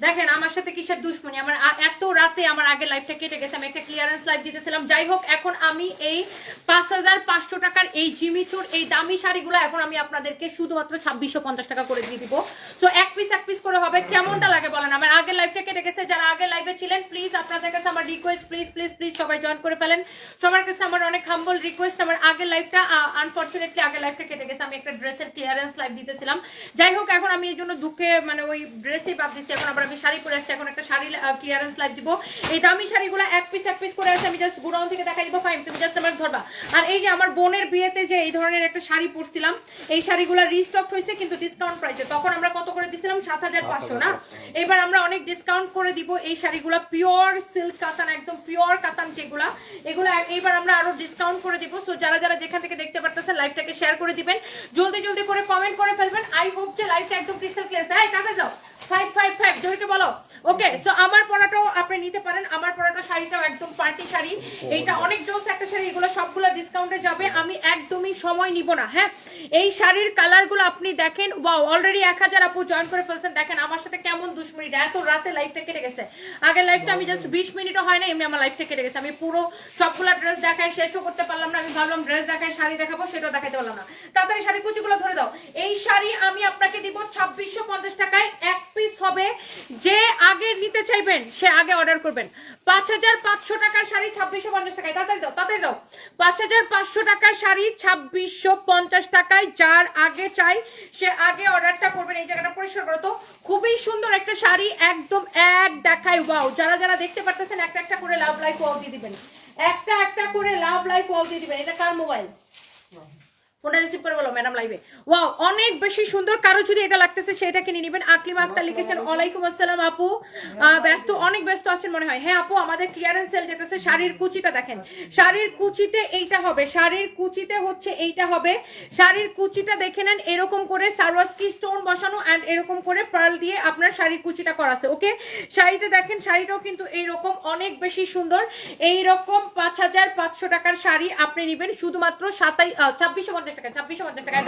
দেখেন, আমার সাথে কিসের দুশ্মনী? আমার এত রাতে আমার আগে লাইফটা কেটে গেছে, আমি একটা ক্লিয়ারেন্স লাইভ দিতেছিলাম। যাই হোক, এখন আমি এই পাঁচ হাজার পাঁচশো টাকার এই জিমিচুর এই দামি শাড়িগুলো এখন আমি আপনাদেরকে শুধুমাত্র ছাব্বিশশো পঞ্চাশ টাকা করে দিয়ে দিব। সো এক পিস এক পিস করে হবে। কেমনটা লাগে বলেন? আমার আগের লাইফটা কেটে গেছে। যারা আগে লাইভে ছিলেন প্লিজ আপনাদের কাছে আমার রিকোয়েস্ট প্লিজ প্লিজ প্লিজ সবাই জয়েন করে ফেলেন। সবার কাছে আমার অনেক হাম্বল রিকোয়েস্ট আমার আগের লাইফটা আনফর্চুনেটলি আগের লাইফটা কেটে গেছে। আমি একটা ড্রেসের ক্লিয়ারেন্স লাইফ দিতেছিলাম। যাই হোক, এখন আমি এই জন্য দুঃখে মানে ওই ড্রেসই বাদ দিচ্ছি। এখন আবার আমি শাড়ি পরে আসছি এখন একটা শাড়ি ক্লিয়ারেন্স লাইভ দিব। এই দামি শাড়িগুলো এক পিস এক পিস করে আছে আমি জাস্ট গুডাউন থেকে দেখাই দিব। ফাইন তুমি জাস্ট আমার ধরবা। আর এই যে আমার বোনের বিয়েতে যে এই ধরনের একটা শাড়ি পরছিলাম এই শাড়িগুলো রিস্টক হয়েছে কিন্তু ডিসকাউন্ট প্রাইসে তখন আমরা কত করে দিছিলাম? সাত হাজার পাঁচশো না? এবার আমরা অনেক ডিসকাউন্ট করে দিব এই শাড়িগুলো পিওর সিল্ক কাতান একদম পিওর কাতান যেগুলা। এগুলো এইবার আমরা আরও ডিসকাউন্ট করে দিব। সো যারা যারা যেখান থেকে দেখতে পারতেছেন লাইভটাকে শেয়ার করে দিবেন। জলদি জলদি করে কমেন্ট করে ফেলবেন। আই হোপ যে লাইভটা একদম ক্রিস্টাল ক্লিয়ার হ্যাঁ টাকা যাও। ফাইভ ফাইভ ফাইভ জয়কে বলো। ওকে সো আমার পরাটাও আপনি নিতে পারেন। আমার পরাটা শাড়িটাও একদম পার্টি শাড়ি। এইটা অনেক জোস একটা শাড়ি, এগুলো সবগুলো ডিসকাউন্টে যাবে। আমি একদমই সময় নিব না হ্যাঁ? এই শাড়ির কালারগুলো আপনি দেখেন। ওয়াও অলরেডি এক হাজার আপু জয়েন করে ফেলছেন। দেখেন, আমার সাথে কেমন দুশ্মনিটা এত রাতে লাইফটা কেটে গেছে। আগের লাইফটা আমি জাস্ট বিশ মিনিটও হয় না এমনি আমার লাইফটা কেটে গেছে। আমি পুরো সবগুলা ড্রেস দেখাই, শেষও করতে পারলাম না। আমি ভাবলাম ড্রেস দেখাই, শাড়ি দেখাবো, সেটাও দেখাতে পারলাম না। তাড়াতাড়ি শাড়ি কুচিগুলো ধরে দাও। এই শাড়ি আমি আপনাকে দিব ছাব্বিশশো পঞ্চাশ টাকায়। এক পিস হবে যে আগে নিতে চাইবেন, সে আগে অর্ডার করবেন। পাঁচ হাজার পাঁচশো টাকার শাড়ি ছাব্বিশশো পঞ্চাশ টাকায়। তাড়াতাড়ি দাও তাড়াতাড়ি দাও। পাঁচ হাজার পাঁচশো টাকার শাড়ি ছাব্বিশশো পঞ্চাশ টাকায় যার আগে চাই, সে আগে অর্ডারটা করবেন। এই জায়গাটা পরিষ্কার করো তো। খুবই সুন্দর একটা শাড়ি, একদম এক দেখায় ওয়াও যারা যারা দেখতে পারতেছেন, একটা একটা করে লাভ লাইফ ওয়াও দিয়ে দিবেন। একটা একটা করে লাভ লাইফ ওয়াও দিয়ে দিবেন। এটা কার মোবাইল ফোনটা রিসিভ করে বলো ম্যাডাম লাইভে ওয়াও অনেক বেশি সুন্দর। কারও যদি এটা লাগতেছে সেটা কিনে নেবেন। আকলিমা আক্তার লিখেছেন ওয়ালাইকুম আসসালাম আপু। ব্যস্ত অনেক ব্যস্ত আছেন মনে হয়। হ্যাঁ আপু আমাদের ক্লিয়ারেন্স সেল যেতেছে শাড়ির কুচিটা দেখেন। শাড়ির কুচিতে এইটা হবে শাড়ির কুচিতে হচ্ছে এইটা হবে। শাড়ির কুচিটা দেখে নেন এরকম করে সারওয়াস্কি স্টোন বসানো এন্ড এরকম করে পার্ল দিয়ে আপনার শাড়ির কুচিটা করা আছে ওকে শাড়িটা দেখেন শাড়িটাও কিন্তু এইরকম অনেক বেশি সুন্দর। এইরকম পাঁচ হাজার পাঁচশো টাকার শাড়ি আপনি নেবেন শুধুমাত্র সাতাই ছাব্বিশশো পঞ্চাশ পঞ্চাশ টাকা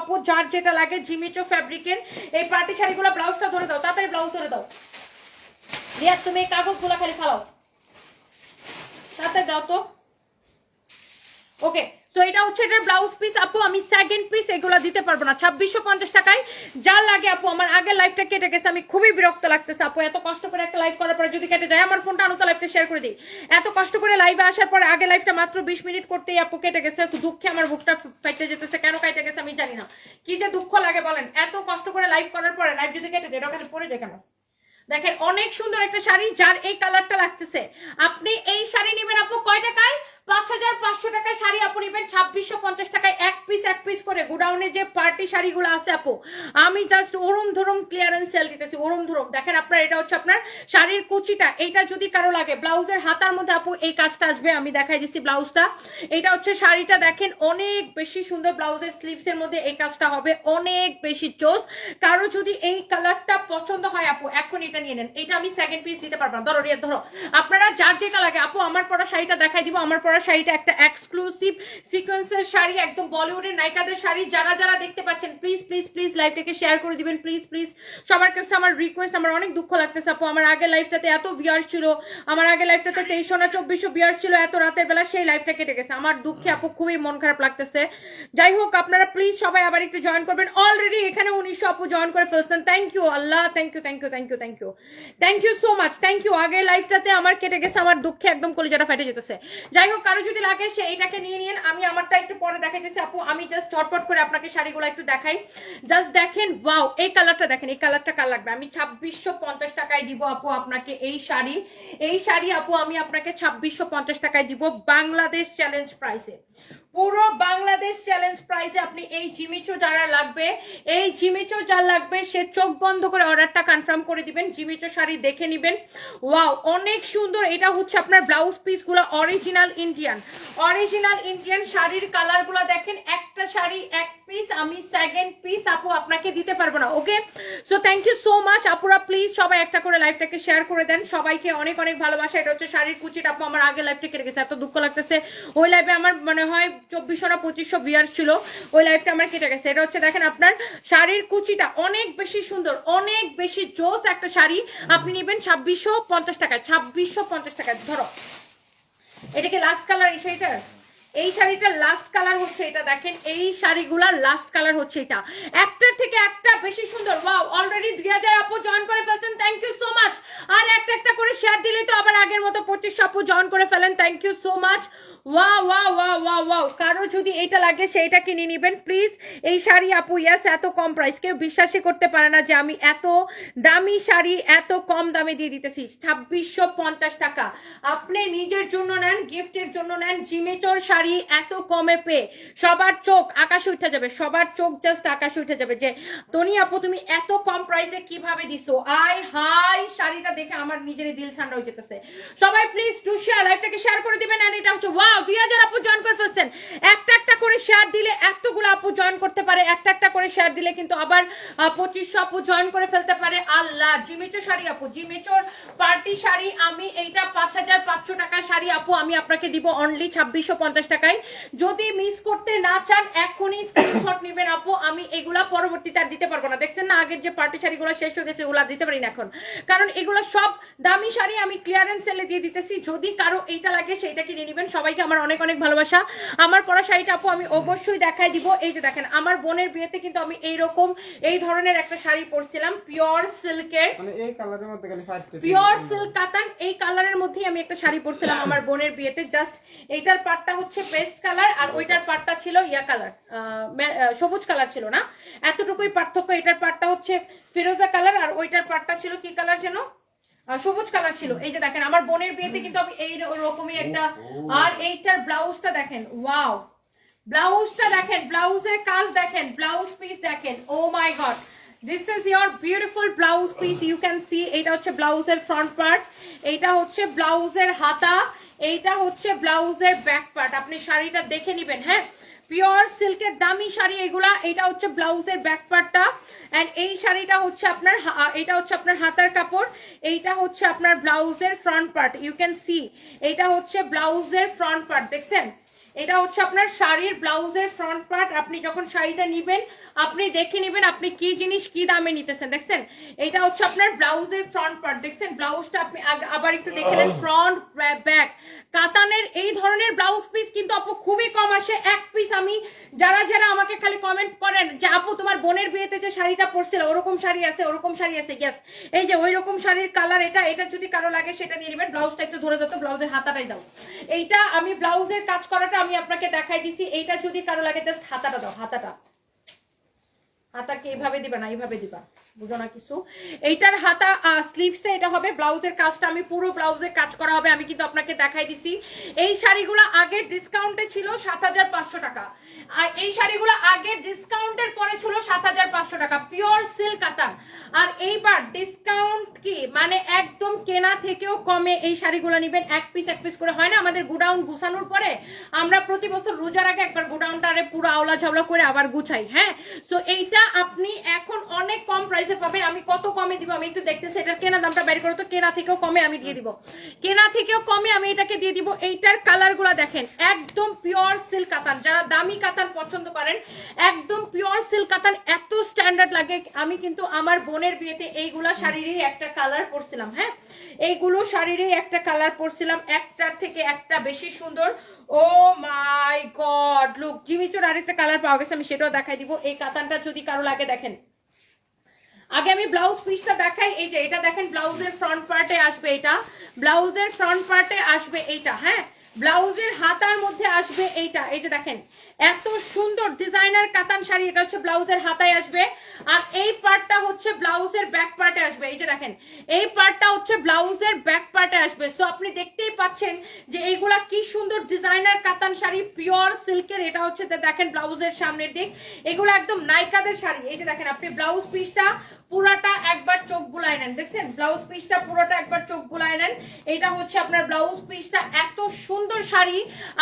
আপু যার দাও তো। ওকে সো এটা হচ্ছে ব্লাউজ পিস আপু, আমি সেকেন্ড পিস দিতে পারব না। ছাব্বিশশো পঞ্চাশ টাকায় যা লাগে, আপু, আমার আগের লাইফটা কেটে গেছে, আমি খুবই বিরক্ত লাগতেছে, আপু, এত কষ্ট করে একটা পরে যদি কেটে যায় আমার ফোনটা আনুতা লাইফটা শেয়ার করে দিই। এত কষ্ট করে লাইভে আসার পর আগে লাইভটা মাত্র বিশ মিনিট করতেই আপু কেটে গেছে দুঃখে আমার বুকটা ফাইটে যেতেছে। কেন কাটে গেছে আমি জানি না। কি যে দুঃখ লাগে বলেন। এত কষ্ট করে লাইভ করার পরে লাইভ যদি কেটে যায় ওখানে পড়ে যায় কেন? দেখেন, অনেক সুন্দর একটা শাড়ি যার এই কালারটা লাগতেছে। আপনি এই শাড়ি নেবেন আপু কয় টাকায়? পাঁচ হাজার পাঁচশো টাকায় শাড়ি আপু নেবেন এক পিস এক পিস করে গোডাউনে যে পার্টি আছে আপু, আমি জাস্ট সেল দিতেছি, ওরম দেখেন আপনার শাড়ির ব্লাউজের মধ্যে আপু এই কাজটা আসবে, আমি দেখাই দিচ্ছি ব্লাউজটা। হচ্ছে শাড়িটা, দেখেন অনেক বেশি সুন্দর ব্লাউজের স্লিভস এর মধ্যে এই কাজটা হবে, অনেক বেশি চোস। কারও যদি এই কালারটা পছন্দ হয় আপু, এখন এটা নিয়ে নেন। এটা আমি সেকেন্ড পিস দিতে পারব না। ধরো ধরো। আপনারা যার যেটা লাগে, আপু, আমার পরা শাড়িটা দেখাই দিব, আমার পরা শাড়িটা একটা এক্সক্লুসিভ সিকোয়েন্সের শাড়ি, একদম বলিউডের নায়িকাদের শাড়ি। যারা যারা দেখতে পাচ্ছেন প্লিজ প্লিজ প্লিজ লাইভটাকে শেয়ার করে দিবেন প্লিজ প্লিজ সবার কাছে আমার রিকোয়েস্ট আমার অনেক দুঃখ লাগতেছে আপু। আমার আগের লাইফটাতে এত ভিউয়ার্স ছিল, আমার আগের লাইফটাতে তেইশশো না চব্বিশশো ভিউয়ার্স ছিল এত রাতের বেলা, সেই লাইফটা কেটে গেছে। আমার দুঃখে আপু, খুবই মন খারাপ লাগতেছে। যাই হোক, আপনারা প্লিজ সবাই আবার একটু জয়েন করবেন। অলরেডি এখানে উনিশশো আপু জয়েন করে ফেলছেন। Thank you Allah. Thank you thank you thank you thank you thank you so much thank you আগের লাইফটাতে আমার কেটে গেছে, আমার দুঃখে একদম কলিজাটা ফেটে যেতেছে। যাই হোক কারও যদি লাগে, সে এইটাকে নিয়ে নিন আমি আমারটা একটু পরে দেখাইতেছি। আপু, আমি জাস্ট চটপট করে আপনাকে শাড়িগুলো একটু দেখাই। জাস্ট দেখেন ওয়াও এই কালারটা দেখেন, এই কালারটা কার লাগবে? আমি ছাব্বিশশো পঞ্চাশ টাকায় দিব আপু আপনাকে এই শাড়ি। এই শাড়ি আপু, আমি আপনাকে ছাব্বিশশো পঞ্চাশ টাকায় দিব বাংলাদেশ চ্যালেঞ্জ প্রাইসে পুরো বাংলাদেশ চ্যালেঞ্জ প্রাইসে আপনি এই ঝিমিচো যারা লাগবে। এই ঝিমিচো যার লাগবে, সে চোখ বন্ধ করে অর্ডারটা কনফার্ম করে দিবেন। ঝিমিচো শাড়ি দেখে নিবেন। ওয়াও অনেক সুন্দর। এটা হচ্ছে আপনার ব্লাউজ পিসগুলো অরিজিনাল ইন্ডিয়ান অরিজিনাল ইন্ডিয়ান শাড়ির কালারগুলো দেখেন। একটা শাড়ি, এক পিস আমি সেকেন্ড পিস আপু আপনাকে দিতে পারব না okay so thank you so much আপুরা প্লিজ সবাই একটা করে লাইভটাকে শেয়ার করে দেন। সবাইকে অনেক অনেক ভালোবাসা। এটা হচ্ছে শাড়ির কুচিটা আপু আমার আগে লাইভটা কেটে গেছে এত দুঃখ লাগতেছে। ওই লাইভে আমার মনে হয় চব্বিশশো না পঁচিশশো বিয়ার ছিল, ওই লাইফটা আমার কেটে গেছে। এটা হচ্ছে দেখেন আপনার শাড়ির কুচিটা অনেক বেশি সুন্দর, অনেক বেশি জোস একটা শাড়ি। আপনি নেবেন ছাব্বিশশো পঞ্চাশ টাকায়, ছাব্বিশশো পঞ্চাশ টাকায়। ধরো, এটা কি লাস্ট কালার এই শাড়িটার? এই শাড়িটার লাস্ট কালার হচ্ছে এটা দেখেন, এই লাস্ট কালার হচ্ছে এটা। একটার থেকে একটা বেশি সুন্দর। ওয়াও অলরেডি দুই হাজার আপু জয়েন করে ফেলছেন থ্যাংক ইউ সো মাচ আর একটা একটা করে শেয়ার দিলে তো আবার আগের মতো পঁচিশ আপু জয়েন করে ফেলেন থ্যাংক ইউ সো মাচ ওয়া ওয়া ওয়া ওয়া ওয়াও কারও যদি এটা লাগে, সেইটা কিনে নেবেন। প্লিজ এই শাড়ি আপু ইয়াস এত কম প্রাইস কেউ বিশ্বাসই করতে পারে না যে আমি এত দামি শাড়ি, এত কম দামে দিয়ে দিতেছি। ছাব্বিশশো পঞ্চাশ টাকা। আপনি নিজের জন্য নেন গিফটের জন্য নেন জিমেচর শাড়ি এত কমে পেয়ে সবার চোখ আকাশে উঠে যাবে, সবার চোখ জাস্ট আকাশে উঠে যাবে যে তনি আপু, তুমি এত কম প্রাইসে কীভাবে দিছো? আই হাই শাড়িটা দেখে আমার নিজেরই দিল ঠান্ডা হয়ে যেতেছে। সবাই প্লিজ টু শেয়ার লাইফটাকে শেয়ার করে দিবেন আর এটা হচ্ছে ওয়াও দুই হাজার আপু জয়েন করে ফেলছেন। একটা একটা করে শেয়ার দিলে এতগুলো আপু জয়েন করতে পারে, একটা একটা করে শেয়ার দিলে কিন্তু আবার পঁচিশশো আপু জয়েন করে ফেলতে পারে। আল্লাহ জিমেচোর শাড়ি আপু, জিমেচোর পার্টি শাড়ি, আমি এইটা পাঁচ হাজার পাঁচশো টাকার শাড়ি আপু, আমি আপনাকে দিব অনলি ছাব্বিশশো পঞ্চাশ টাকায়। যদি মিস করতে না চান এখনই স্ক্রিনশট নেবেন আপু। আমি এগুলা পরবর্তীতে আর দিতে পারব না। দেখছেন না আগের যে পার্টি শাড়িগুলো শেষ হয়ে গেছে ওগুলো দিতে পারি না এখন। কারণ এগুলো সব দামি শাড়ি আমি ক্লিয়ারেন্স সেলে দিয়ে দিতেছি। যদি কারও এইটা লাগে সেইটা কিনে নেবেন। সবাইকে আমার অনেক অনেক ভালোবাসা। আমার পরা শাড়িটা আপু আমি অবশ্যই দেখাই দিব। এই যে দেখেন আমার বোনের বিয়েতে কিন্তু আমি এইরকম এই ধরনের একটা শাড়ি পরছিলাম পিওর সিল্কের পিওর সিল্ক কাতান এই কালারের মধ্যেই আমি একটা শাড়ি পরছিলাম আমার বোনের বিয়েতে। জাস্ট এইটার পাটটা হচ্ছে পেস্ট কালার আর ওইটার পাটটা ছিল ইয়া কালার সবুজ কালার ছিল না। এতটুকুই পার্থক্য এটার পাটটা হচ্ছে ফিরোজা কালার আর ওইটার পাটটা ছিল কি কালার যেন? সবুজ কালার ছিল। এই যে দেখেন আমার বোনের বিয়েতে কিন্তু আমি এই রকমই একটা আর এইটার ব্লাউজটা দেখেন ওয়াও ব্লাউজটা দেখেন ব্লাউজের কাজ দেখেন ব্লাউজ পিস দেখেন। ও my god this is your beautiful blouse piece you can see এটা হচ্ছে ব্লাউজের ফ্রন্ট পার্ট এইটা হচ্ছে ব্লাউজের হাতা এইটা হচ্ছে ব্লাউজের ব্যাক পার্ট আপনি শাড়িটা দেখে নেবেন হ্যাঁ? পিওর সিল্কের দামি শাড়ি এগুলা এটা হচ্ছে ব্লাউজের ব্যাক পার্টটা এন্ড এই শাড়িটা হচ্ছে আপনার হা- এটা হচ্ছে আপনার হাতার কাপড়, এইটা হচ্ছে আপনার ব্লাউজের front part you can see এটা হচ্ছে ব্লাউজের ফ্রন্ট পার্ট দেখছেন? এটা হচ্ছে আপনার শাড়ির ব্লাউজের ফ্রন্ট পার্ট আপনি যখন শাড়িটা নিবেন আপনি দেখে নেবেন আপনি কি জিনিস কি দামে নিতেছেন দেখছেন? এটা হচ্ছে আপনার ব্লাউজের ফ্রন্ট পার্ট দেখছেন? ব্লাউজটা আপনি আবার একটু দেখে নেন ফ্রন্ট ব্যাক কাতানের এই ধরনের ব্লাউজ পিস কিন্তু আপু খুবই কম আসে এক পিস আমি যারা যারা আমাকে খালি কমেন্ট করেন যে আপু তোমার বোনের বিয়েতে যে শাড়িটা পরছিল ওরকম শাড়ি আছে ওরকম শাড়ি আছে ইয়েস এই যে ওই রকম শাড়ির কালার এটা এটা যদি কারও লাগে সেটা নিয়ে নেবেন। ব্লাউজটা একটু ধরে দাও ব্লাউজের হাতাটাই দাও। এইটা আমি ব্লাউজের কাজ করাটা আমি আপনাকে দেখাই দিছি, এইটা যদি কারও লাগে জাস্ট হাতাটা দাও, হাতাটা। হাতাকে এইভাবে দিবা না, এইভাবে দিবা। বুঝো না কিছু? এইটার হাতা স্লিভসটা এটা হবে ব্লাউজের কাজটা। আমি পুরো ব্লাউজের কাজ করা হবে, আমি কিন্তু আপনাকে দেখাই দিছি। এই শাড়িগুলো আগের ডিসকাউন্টে ছিল সাত হাজার পাঁচশো টাকা। আর এই শাড়িগুলো আগের ডিসকাউন্টের পরে ছিল সাত হাজার পাঁচশো টাকা। পিওর সিল্ক কাতান আর এইবার ডিসকাউন্ট কি? মানে একদম কেনা থেকেও কমে এই শাড়িগুলো নিবেন। এক পিস এক পিস করে। হয় না? আমাদের গোডাউন গুছানোর পরে আমরা প্রতি বছর রোজার আগে একবার গোডাউনটারে পুরো আওলা ঝাওলা করে আবার গুছাই হ্যাঁ? সো এইটা আপনি এখন অনেক কম প্রাইসে পাবেন। আমি কত কমে দিব আমি একটু দেখতেছি। এটার কেনা দামটা বের করো তো। কেনা থেকেও কমে আমি দিয়ে দিব। কেনা থেকেও কমে আমি এটাকে দিয়ে দিব। এইটার কালারগুলো দেখেন। একদম পিওর সিল্ক কাতান। যারা দামি কাতান পছন্দ করেন, একদম পিওর সিল্ক কাতান। এত স্ট্যান্ডার্ড লাগে। আমি কিন্তু আমার বোনের বিয়েতে এইগুলা শাড়িরই একটা কালার পরছিলাম হ্যাঁ? এইগুলো শাড়িরই একটা কালার পরছিলাম একটার থেকে একটা বেশি সুন্দর। ও মাই গড লুক জিমিচোর আরেকটা কালার পাওয়া গেছে, আমি সেটাও দেখাই দিব। এই কাতানটা যদি কারও লাগে, দেখেন। আগে আমি ব্লাউজ পিসটা দেখাই এই যে এটা দেখেন ব্লাউজের ফ্রন্ট পার্টে আসবে এটা ব্লাউজের ফ্রন্ট পার্টে আসবে এইটা হ্যাঁ? ব্লাউজের হাতার মধ্যে আসবে এইটা, এই যে দেখেন, এত সুন্দর ডিজাইনার কাতান শাড়ি, এটা হচ্ছে ব্লাউজের হাতায় আসবে। আর এই পার্টটা হচ্ছে ব্লাউজের ব্যাক পার্টে আসবে। এই যে দেখেন, এই পার্টটা হচ্ছে ব্লাউজের ব্যাক পার্টে আসবে। সো আপনি দেখতেই পাচ্ছেন যে এইগুলা কি সুন্দর ডিজাইনার কাতান শাড়ি পিওর সিল্কের এটা হচ্ছে, দেখেন, ব্লাউজের সামনের দিক। এগুলো একদম নাইকাদের শাড়ি। এই যে দেখেন, আপনি ব্লাউজ পিসটা পুরাটা একবার চোখ বুলায় নেন, দেখছেন? ব্লাউজ পিসটা পুরোটা একবার চোখ বুলায় নেন। এটা হচ্ছে আপনার ব্লাউজ পিসটা, এত সুন্দর শাড়ি।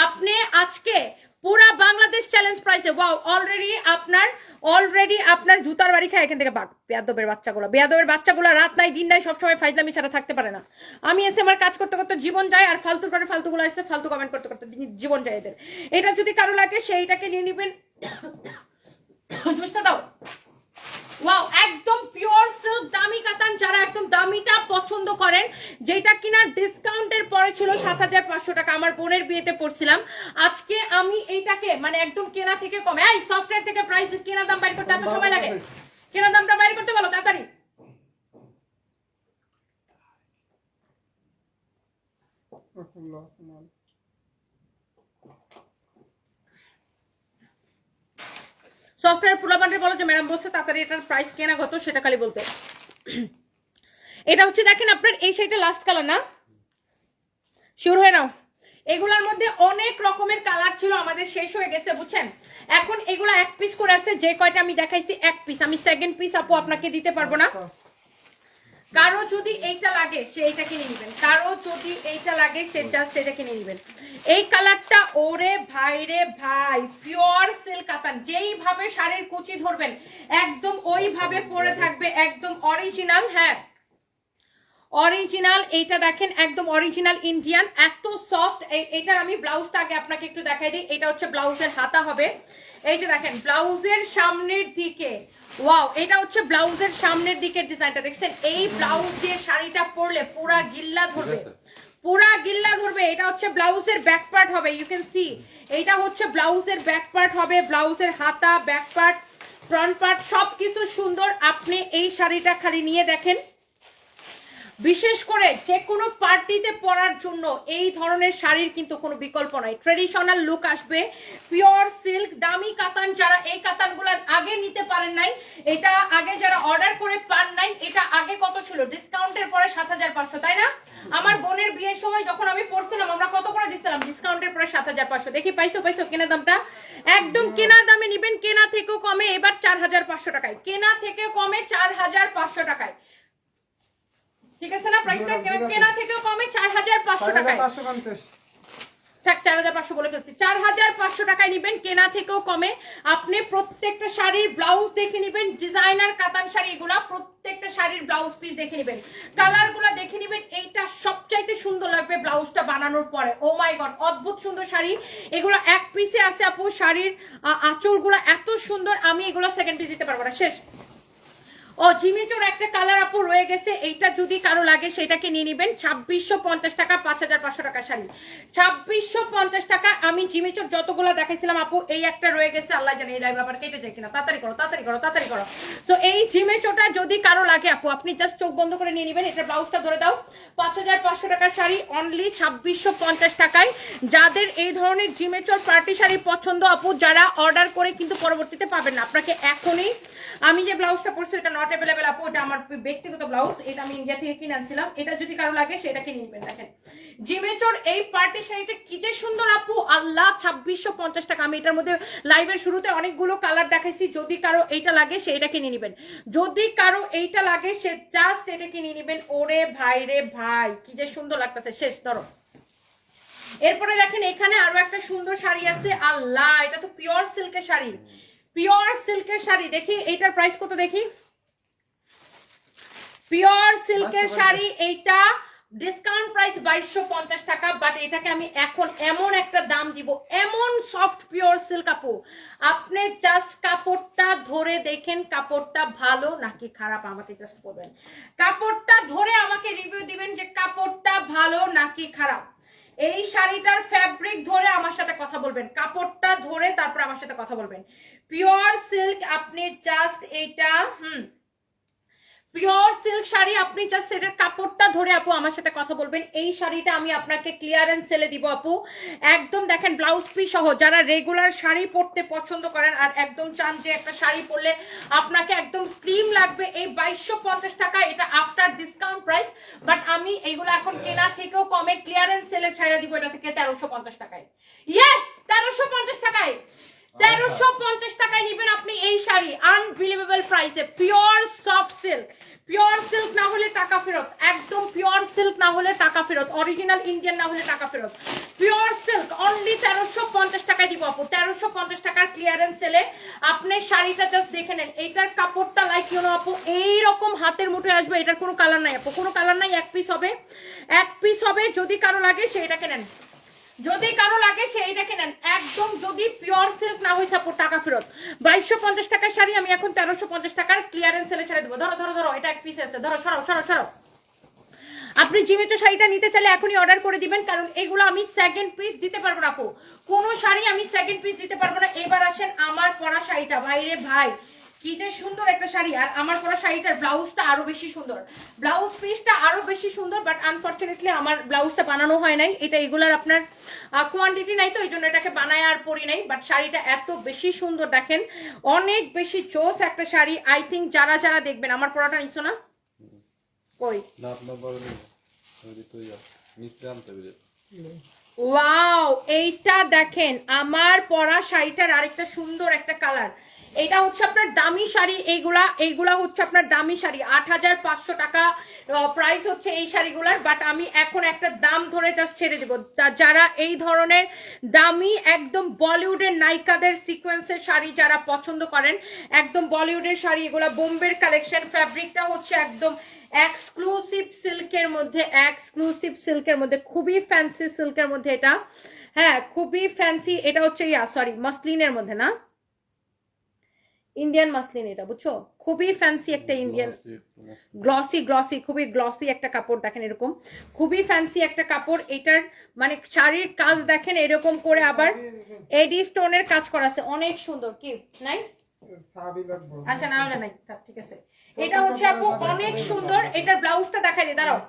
আপনি আজকে পুরা বাংলাদেশ চ্যালেঞ্জ প্রাইসে ওয়াও অলরেডি আপনার অলরেডি আপনার জুতার বাড়ি খায় এখান থেকে বাঘ। বেয়াদবের বাচ্চাগুলো বেয়াদবের বাচ্চাগুলো রাত নাই, দিন নাই, সবসময় ফাইজলামি ছাড়া থাকতে পারে না। আমি এসে আমার কাজ করতে করতে জীবন যায়, আর ফালতুর পরে ফালতুগুলো এসে ফালতু কমেন্ট করতে করতে জীবন যায় এদের। এটা যদি কারও লাগে, সেইটাকে নিয়ে নিবেন। জুসটা দাও। ওয়াও একদম পিওর সিল্ক দামি কাতান যারা একদম দামিটা পছন্দ করেন, যেটা কিনা ডিসকাউন্টের পরে ছিল সাত হাজার পাঁচশো টাকা, আমার বোনের বিয়েতে পড়ছিলাম। আজকে আমি এইটাকে মানে একদম কেনা থেকে কমে, এই সফটওয়্যার থেকে প্রাইস কেনা দাম বাইর করতে এত সময় লাগে। কেনা দামটা বাইর করতে বলো, তাড়াতাড়ি। লস সফটওয়্যার পুলাবান্ডের বলো যে ম্যাডাম বলছে, তাড়াতাড়ি এটার প্রাইস কেনা কত, সেটা খালি বলতে। এটা হচ্ছে দেখেন আপনার, এই শাড়িটা লাস্ট কালার না? শিওর হয়ে নাও। এগুলার মধ্যে অনেক রকমের কালার ছিল, আমাদের শেষ হয়ে গেছে, বুঝছেন? এখন এগুলা এক পিস করে আছে, যে কয়টা আমি দেখাইছি, এক পিস আমি সেকেন্ড পিস আপু আপনাকে দিতে পারব না। কারও যদি এইটা লাগে, সে এইটা কিনে নেবেন। কারও যদি এইটা লাগে, সে জাস্ট এটা কিনে নেবেন। এই কালারটা ওরে ভাই রে ভাই পিওর সিল্ক কাতান যেইভাবে শাড়ির কুচি ধরবেন, একদম ওইভাবে পরে থাকবে, একদম অরিজিনাল হ্যাঁ। অরিজিনাল এইটা দেখেন, একদম অরিজিনাল ইন্ডিয়ান এত সফট এটার আমি ব্লাউজটা আগে আপনাকে একটু দেখাই দিই। এটা হচ্ছে ব্লাউজের হাতা হবে। এই যে দেখেন ব্লাউজের সামনের দিকে। ওয়াও এটা হচ্ছে ব্লাউজের সামনের দিকের ডিজাইনটা দেখছেন এই ব্লাউজ দিয়ে শাড়িটা পরলে পুরা গিল্লা ধরবে। পুরা গিল্লা ধরবে এটা হচ্ছে ব্লাউজের ব্যাক পার্ট হবে ইউ ক্যান সি এইটা হচ্ছে ব্লাউজের ব্যাক পার্ট হবে ব্লাউজের হাতা ব্যাক পার্ট ফ্রন্ট পার্ট সবকিছু সুন্দর। আপনি এই শাড়িটা খালি নিয়ে দেখেন। বিশেষ করে যে কোনো পার্টিতে পরার জন্য এই ধরনের শাড়ির কিন্তু কোনো বিকল্প নাই। ট্রেডিশনাল লুক আসবে পিওর সিল্ক দামি কাতান যারা এই কাতানগুলো আগে নিতে পারেন নাই, এটা আগে যারা অর্ডার করে পান নাই, এটা আগে কত ছিল? ডিসকাউন্টের পরে সাত হাজার পাঁচশো, তাই না? আমার বোনের বিয়ের সময় যখন আমি পড়ছিলাম, আমরা কত করে দিচ্ছিলাম ডিসকাউন্টের পরে সাত হাজার পাঁচশো। দেখি, পাইছো পাইছো, কেনা দামটা? একদম কেনা দামে নিবেন, কেনা থেকেও কমে এবার চার হাজার পাঁচশো টাকায়। কেনা থেকে কমে চার হাজার পাঁচশো টাকায়। ঠিক আছে না? প্রাইসটা কেনা কমে টাকায়। থাক চার হাজার পাঁচশো বলে ফেলছি। চার হাজার পাঁচশো টাকায় নিবেন কেনা থেকেও কমে। আপনি প্রত্যেকটা শাড়ির ব্লাউজ দেখে নিবেন ডিজাইনার কাতান শাড়ি এগুলা প্রত্যেকটা শাড়ির ব্লাউজ পিস দেখে নিবেন। কালারগুলা দেখে নিবেন এইটা সবচাইতে সুন্দর লাগবে ব্লাউজটা বানানোর পরে। ও মাই গড অদ্ভুত সুন্দর শাড়ি। এগুলো এক পিসে আছে আপু শাড়ির এত সুন্দর আমি এগুলো সেকেন্ড পিস দিতে পারব না। শেষ। ও জিমিচোর একটা কালার আপু রয়ে গেছে, এইটা যদি কারও লাগে সেটাকে নিয়ে নিবেন। ছাব্বিশশো পঞ্চাশ টাকা, পাঁচ হাজার পাঁচশো টাকা শাড়ি। ছাব্বিশশো পঞ্চাশ টাকা, আমি জিমিচোর যতগুলো দেখাইছিলাম আপু, এই একটা রয়ে গেছে। আল্লাহ জানে এই লাইভ কেটে যায় কিনা। তাড়াতাড়ি করো তাড়াতাড়ি করো তাড়াতাড়ি করো। তো এই জিমেচোটা যদি কারও লাগে আপু, আপনি জাস্ট চোখ বন্ধ করে নিয়ে নিবেন এটা ব্লাউজটা ধরে দাও। পাঁচ হাজার পাঁচশো টাকার শাড়ি অনলি ছাব্বিশশো পঞ্চাশ টাকায়। যাদের এই ধরনের জিমেচোর পার্টি শাড়ি পছন্দ আপু, যারা অর্ডার করে কিন্তু পরবর্তীতে পাবেন না। আপনাকে এখনই, আমি যে ব্লাউজটা পরছি, এটা নট অ্যাভেলেবেল আপু, এটা আমার ব্যক্তিগত ব্লাউজ এটা আমি ইন্ডিয়া থেকে কিনে আনছিলাম। এটা যদি কারও লাগে সেটাকে নেবেন, দেখেন। জিমেচোর এই পার্টি শাড়িটা কি যে সুন্দর আপু, আল্লাহ, ছাব্বিশশো পঞ্চাশ টাকা। আমি এটার মধ্যে লাইভের শুরুতে অনেকগুলো কালার দেখাইছি, যদি কারও এইটা লাগে সে এটা কিনে নেবেন। যদি কারও এইটা লাগে, সে জাস্ট এটা কিনে নেবেন। ওরে ভাই রে ভাই, কি যে সুন্দর লাগতেছে। শেষ, ধরো। এরপরে দেখেন, এখানে আরও একটা সুন্দর শাড়ি আছে। আল্লাহ, এটা তো পিওর সিল্কের শাড়ি। পিওর সিল্কের শাড়ি। দেখি এইটার প্রাইস কত দেখি? পিওর সিল্কের শাড়ি এইটা ডিসকাউন্ট প্রাইস বাইশশো পঞ্চাশ টাকা বাট এটাকে আমি এখন এমন একটা দাম দিব এমন সফট পিওর সিল্ক কাপড় আপনি জাস্ট কাপড়টা ধরে দেখেন কাপড়টা ভালো নাকি খারাপ আমাকে জাস্ট বলবেন। কাপড়টা ধরে আমাকে রিভিউ দিবেন যে কাপড়টা ভালো নাকি খারাপ। এই শাড়িটার ফ্যাব্রিক ধরে আমার সাথে কথা বলবেন কাপড়টা ধরে তারপর আমার সাথে কথা বলবেন। পিওর সিল্ক আপনি জাস্ট এইটা হুম পিওর সিল্ক শাড়ি, আপনি জাস্ট এটার কাপড়টা ধরে আপু আমার সাথে কথা বলবেন। এই শাড়িটা আমি আপনাকে ক্লিয়ারেন্স সেলে দিব আপু। একদম দেখেন ব্লাউজ পিস সহ, যারা রেগুলার শাড়ি পরতে পছন্দ করেন আর একদম চান যে একটা শাড়ি পরলে আপনাকে একদম স্লিম লাগবে, এই বাইশশো পঞ্চাশ টাকা, এটা আফটার ডিসকাউন্ট প্রাইস বাট আমি এইগুলো এখন কেনা থেকেও কমে ক্লিয়ারেন্স সেলে ছাড়া দিব, এটা থেকে তেরোশো পঞ্চাশ টাকায়। ইয়েস তেরোশো পঞ্চাশ টাকায়। তেরোশো পঞ্চাশ টাকায় নিবেন আপনি এই শাড়ি আনবিলিভেবল প্রাইসে pure soft silk pure silk না হলে টাকা ফেরত, একদম পিওর সিল্ক না হলে টাকা ফেরত অরিজিনাল ইন্ডিয়ান না হলে টাকা ফেরত। পিওর সিল্ক অনলি তেরোশো পঞ্চাশ টাকায় দিব আপু, তেরোশো পঞ্চাশ টাকার ক্লিয়ারেন্স সেলে আপনি শাড়িটা জাস্ট দেখে নেন। এইটার কাপড়টা লাইক ইউনো আপু, এইরকম হাতের মুঠে আসবে, এটার কোনো কালার নাই আপু, কোনো কালার নাই, এক পিস হবে। এক পিস হবে, যদি কারও লাগে সেইটাকে নেন। যদি কারও লাগে, সে এইটাকে নেন। একদম যদি পিওর সিল্ক না হয়েছে আপু, টাকা ফেরত। বাইশশো পঞ্চাশ টাকার শাড়ি আমি এখন তেরোশো পঞ্চাশ টাকার ক্লিয়ারেন্স সেলে ছেড়ে দেবো। ধরো ধরো ধরো, এটা এক পিস আছে। ধরো, সরাও সরাও সরাও। আপনি জিমেতে শাড়িটা নিতে চাইলে এখনই অর্ডার করে দিবেন, কারণ এগুলো আমি সেকেন্ড পিস দিতে পারব না আপু। কোনো শাড়ি আমি সেকেন্ড পিস দিতে পারব না। এবার আসেন আমার পরা শাড়িটা। ভাইরে ভাই কি যে সুন্দর একটা শাড়ি। আর আমার পরা শাড়িটার ব্লাউজটা আরও বেশি সুন্দর। ব্লাউজ পিসটা আরও বেশি সুন্দর বাট আনফর্চুনেটলি আমার ব্লাউজটা বানানো হয় নাই। এটা এগুলার আপনার কোয়ান্টিটি নাই তো এই জন্য এটাকে বানায় আর পরি নাই। বাট শাড়িটা এত বেশি সুন্দর দেখেন। অনেক বেশি চোস একটা শাড়ি। আই থিঙ্ক যারা যারা দেখবেন আমার পরাটা নিছো না? কই? ওয়াও এইটা দেখেন আমার পরা শাড়িটার আরেকটা সুন্দর একটা কালার এটা হচ্ছে আপনার দামি শাড়ি এইগুলা এইগুলা হচ্ছে আপনার দামি শাড়ি। আট হাজার পাঁচশো টাকা প্রাইস হচ্ছে এই শাড়িগুলার বাট আমি এখন একটা দাম ধরে জাস্ট ছেড়ে দেবো। যারা এই ধরনের দামি, একদম বলিউডের নায়িকাদের সিকোয়েন্সের শাড়ি যারা পছন্দ করেন, একদম বলিউডের শাড়ি, এগুলা বোম্বের কালেকশন ফ্যাব্রিকটা হচ্ছে একদম এক্সক্লুসিভ সিল্কের মধ্যে এক্সক্লুসিভ সিল্কের মধ্যে, খুবই ফ্যান্সি সিল্কের মধ্যে এটা। হ্যাঁ খুবই ফ্যান্সি এটা হচ্ছে ইয়া সরি মসলিনের মধ্যে না? ইন্ডিয়ান মাসলিন এটা বুঝছ? খুবই ফ্যান্সি একটা ইন্ডিয়ান গ্লসি গ্লসি খুবই গ্লসি একটা কাপড় দেখেন এরকম। খুবই ফ্যান্সি একটা কাপড় এটার মানে শাড়ির কাজ দেখেন এরকম করে আবার এডি স্টোনের কাজ করা আছে অনেক সুন্দর কি? নাই? আচ্ছা না হলে নাই ঠিক আছে। এটা হচ্ছে আপু অনেক সুন্দর এটার ব্লাউজটা দেখাই দিই দাঁড়াও।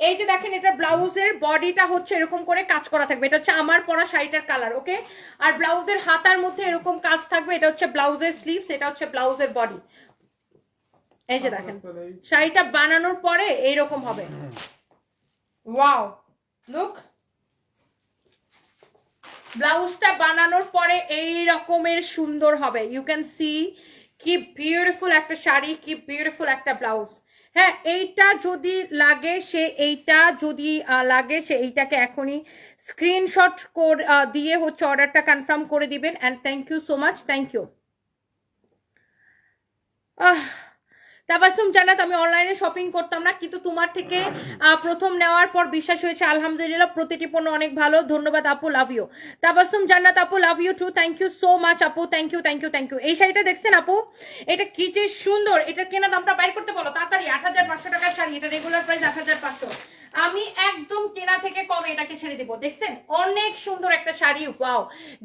এই যে দেখেন, এটা ব্লাউজের বডিটা হচ্ছে এরকম করে কাজ করা থাকবে। এটা হচ্ছে আমার পরা শাড়িটার কালার ওকে? আর ব্লাউজের হাতার মধ্যে এরকম কাজ থাকবে, এটা হচ্ছে ব্লাউজের স্লিভস এটা হচ্ছে ব্লাউজের বডি এই যে দেখেন, শাড়িটা বানানোর পরে এইরকম হবে। ওয়াও লুক ব্লাউজটা বানানোর পরে এই রকমের সুন্দর হবে। ইউ ক্যান সি কি বিউটিফুল একটা শাড়ি, কি বিউটিফুল একটা ব্লাউজ। হ্যাঁ এইটা যদি লাগে, সে এইটা যদি লাগে, সে এইটাকে এখনই স্ক্রিনশট দিয়ে হচ্ছে অর্ডারটা কনফার্ম করে দিবেন। And thank you so much thank you Tabassum Jannat, আমি অনলাইনে শপিং করতাম না, কিন্তু তোমার থেকে প্রথম নেওয়ার পর বিশ্বাস হয়েছে, আলহামদুলিল্লাহ, প্রতিটি পণ্য অনেক ভালো। ধন্যবাদ আপু লাভ ইউ তাবাসুম জান্নাত, আপু love you too thank you so much আপু thank you thank you thank you এই শাড়িটা দেখছেন আপু? এটা কি যে সুন্দর, এটা কেনা দামটা বাইর করতে বলো, তাড়াতাড়ি, আট হাজার পাঁচশো টাকার শাড়ি, এটা রেগুলার প্রাইস আট হাজার পাঁচশো। আমি একদম কেনা থেকে কমে এটাকে ছেড়ে দেবো। দেখছেন? অনেক সুন্দর একটা শাড়ি, ওয়াও।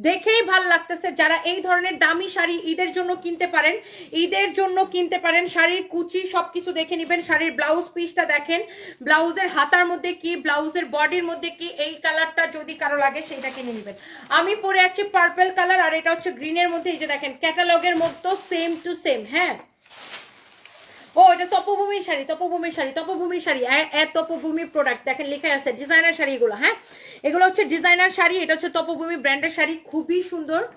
দেখেই ভালো লাগতেছে যারা এই ধরনের দামি শাড়ি ঈদের জন্য কিনতে পারেন, ঈদের জন্য কিনতে পারেন, শাড়ির কুচি সবকিছু দেখে নেবেন, শাড়ির ব্লাউজ পিসটা দেখেন, ব্লাউজের হাতার মধ্যে কি, ব্লাউজের বডির মধ্যে কি, এই কালারটা যদি কারও লাগে সেইটা কিনে নেবেন। আমি পরে আছি পার্পল কালার আর এটা হচ্ছে গ্রিনের মধ্যে, এই যে দেখেন ক্যাটালগের মতো সেম টু সেম হ্যাঁ? ও, এটা তপভূমির শাড়ি তপভূমির শাড়ি তপভূমির শাড়ি। এ- এ তপভূমি প্রোডাক্ট দেখেন লেখা আছে ডিজাইনার শাড়ি এগুলো হ্যাঁ? এগুলো হচ্ছে ডিজাইনার শাড়ি, এটা হচ্ছে তপভূমি ব্র্যান্ডের শাড়ি, খুবই সুন্দর,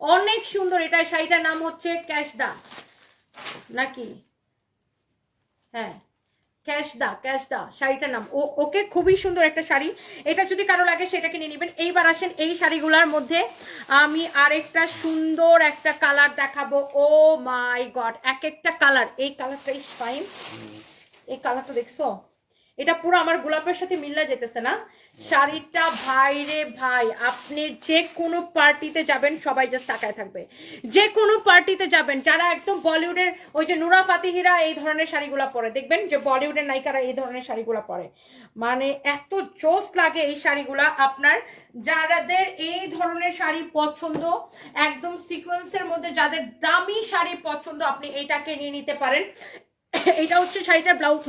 অনেক সুন্দর। এটা শাড়িটার নাম হচ্ছে ক্যাশদা। নাকি? হ্যাঁ। ক্যাশদা ক্যাশদা শাড়িটার নাম। ও ওকে খুবই সুন্দর একটা শাড়ি। এটা যদি কারও লাগে সেটা কিনে নেবেন। এইবার আসেন এই শাড়িগুলোর মধ্যে। আমি আরেকটা সুন্দর একটা কালার দেখাবো। ও মাই গড এক একটা কালার। এই কালারটা ইস ফাইন। এই কালারটা দেখছ? এটা পুরো আমার গোলাপের সাথে মিল্লা যেতেছে না? শাড়িটা ভাই রে ভাই, আপনি যে কোনো পার্টিতে যাবেন, সবাই জাস্ট তাকায় থাকবে। যে কোনো পার্টিতে যাবেন, যারা একদম বলিউডের ওই যে নুরা ফাতিহিরা এই ধরনের শাড়িগুলো পরে, দেখবেন যে বলিউডের নায়িকারা এই ধরনের শাড়িগুলো পরে। মানে এত জোস লাগে এই শাড়িগুলা, আপনার যাদের এই ধরনের শাড়ি পছন্দ, একদম সিকোয়েন্সের মধ্যে যাদের দামি শাড়ি পছন্দ, আপনি এইটাকে নিয়ে নিতে পারেন। এটা হচ্ছে শাড়িটার ব্লাউজ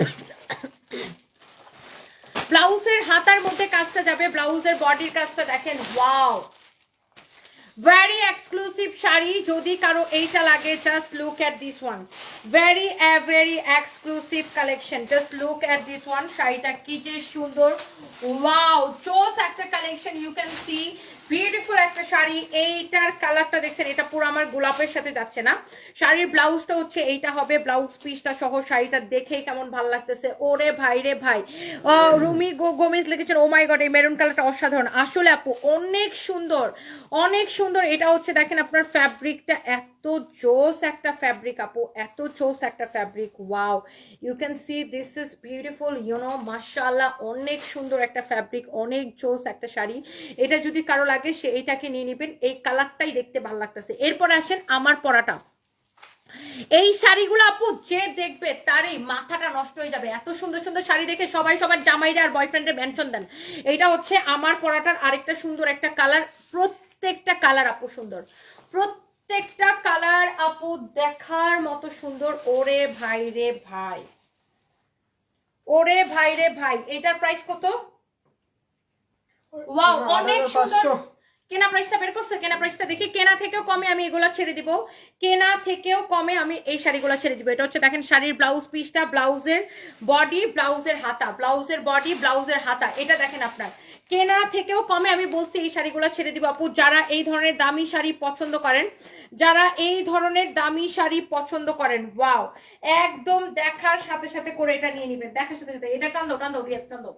ব্লাউজের হাতার মধ্যে কাজটা যাবে ব্লাউজের বডির কাজটা দেখেন ওয়াও ভেরি এক্সক্লুসিভ শাড়ি, যদি কারও এইটা লাগে just look at this one very very exclusive collection just look at this one শাড়িটা কি যে সুন্দর। ওয়াও চোস একটা collection you can see beautiful একটা শাড়ি। এইটার কালারটা দেখছেন, এটা পুরো আমার গোলাপের সাথে যাচ্ছে না। শাড়ির ব্লাউজটা হচ্ছে এইটা হবে ব্লাউজ পিসটা সহ শাড়িটা দেখেই কেমন ভালো লাগতেছে। ওরে ভাই রে ভাই। রুমি গো গোমিজ লিখেছেন ও মাই গড এই মেরুন কালারটা অসাধারণ। আসলে আপু, অনেক সুন্দর। অনেক সুন্দর এটা হচ্ছে দেখেন আপনার ফ্যাব্রিকটা এত জোস একটা ফ্যাব্রিক আপু। এত জোস একটা fabric wow you can see this is beautiful you know মাশাআল্লাহ, অনেক সুন্দর একটা ফ্যাব্রিক অনেক জোস একটা শাড়ি। এটা যদি কারও লাগে, সে এটাকে নিয়ে নেবেন। এই কালারটাই দেখতে ভালো লাগতেছে। এরপরে আসেন আমার পরাটা। এই শাড়িগুলো, আপু, যে দেখবে তারই মাথাটা নষ্ট হয়ে যাবে। এত সুন্দর সুন্দর শাড়ি দেখে সবাই সবার জামাইরা আর বয়ফ্রেন্ডের মেনশন দেন। এটা হচ্ছে আমার পরাটার আরেকটা সুন্দর একটা কালার প্রত্যেকটা কালার আপু সুন্দর। প্রত্যেকটা কালার আপু দেখার মতো সুন্দর। ওরে ভাই রে ভাই। ওরে ভাই রে ভাই এটার প্রাইস কত? ওয়াও অনেক সুন্দর। কেনা প্রাইসটা বের করছে? কেনা প্রাইসটা দেখি কেনা থেকেও কমে আমি এগুলা ছেড়ে দিব। কেনা থেকেও কমে আমি এই শাড়িগুলো ছেড়ে দিব। এটা হচ্ছে দেখেন শাড়ির ব্লাউজ পিসটা ব্লাউজের বডি ব্লাউজের হাতা ব্লাউজের বডি ব্লাউজের হাতা। এটা দেখেন আপনার। কেনা থেকেও কমে আমি বলছি এই শাড়িগুলো ছেড়ে দিব। আপু, যারা এই ধরনের দামি শাড়ি পছন্দ করেন, যারা এই ধরনের দামি শাড়ি পছন্দ করেন ওয়াও একদম দেখার সাথে সাথে করে এটা নিয়ে নিবেন। দেখার সাথে সাথে, এটা টান দাও রিয়াজ টান দাও।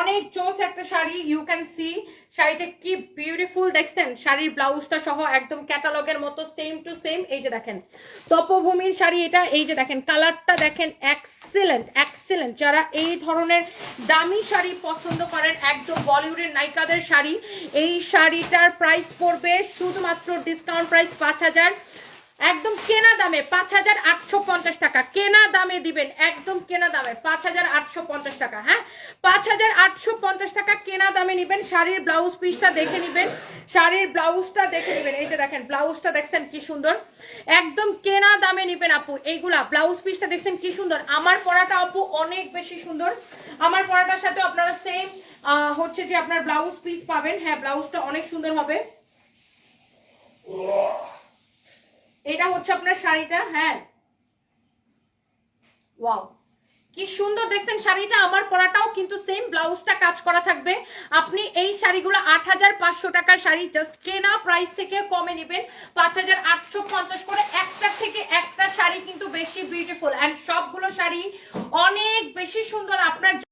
অনেক চোস একটা শাড়ি ইউ ক্যান সি শাড়িটা কি বিউটিফুল দেখছেন? শাড়ির ব্লাউজটা সহ একদম ক্যাটালগের মতো সেম টু সেম এই যে দেখেন। তপভূমির শাড়ি এটা, এই যে দেখেন কালারটা দেখেন এক্সিলেন্ট এক্সিলেন্ট যারা এই ধরনের দামি শাড়ি পছন্দ করেন, একদম বলিউডের নায়িকাদের শাড়ি, এই শাড়িটার প্রাইস পড়বে শুধুমাত্র ডিসকাউন্ট প্রাইস পাঁচ হাজার। একদম কেনা দামে পাঁচ হাজার আটশো পঞ্চাশ টাকা। কেনা দামে দিবেন একদম কেনা দামে পাঁচ হাজার আটশো পঞ্চাশ টাকা হ্যাঁ? পাঁচ হাজার আটশো পঞ্চাশ টাকা কেনা দামে নিবেন, শাড়ির ব্লাউজ পিসটা দেখে নিবেন, শাড়ির ব্লাউজটা দেখে নিবেন। এই যে দেখেন ব্লাউজটা দেখছেন কি সুন্দর? একদম কেনা দামে নিবেন আপু, এইগুলা ব্লাউজ পিসটা দেখছেন কি সুন্দর? আমার পরাটা আপু অনেক বেশি সুন্দর। আমার পরাটার সাথে আপনারা সেম হচ্ছে যে আপনার ব্লাউজ পিস পাবেন। হ্যাঁ ব্লাউজটা অনেক সুন্দর হবে। এটা হচ্ছে আপনার শাড়িটা হ্যাঁ। ওয়াও, কি সুন্দর দেখছেন শাড়িটা, আমার পরাটাও কিন্তু সেম ব্লাউজটা কাজ করা থাকবে। আপনি এই শাড়িগুলো আট হাজার পাঁচশো টাকার শাড়ি জাস্ট কেনা প্রাইস থেকে কমে নেবেন। পাঁচ হাজার আটশো পঞ্চাশ করে একটা থেকে একটা শাড়ি কিন্তু বেশি বিউটিফুল অ্যান্ড সবগুলো শাড়ি অনেক বেশি সুন্দর, আপনার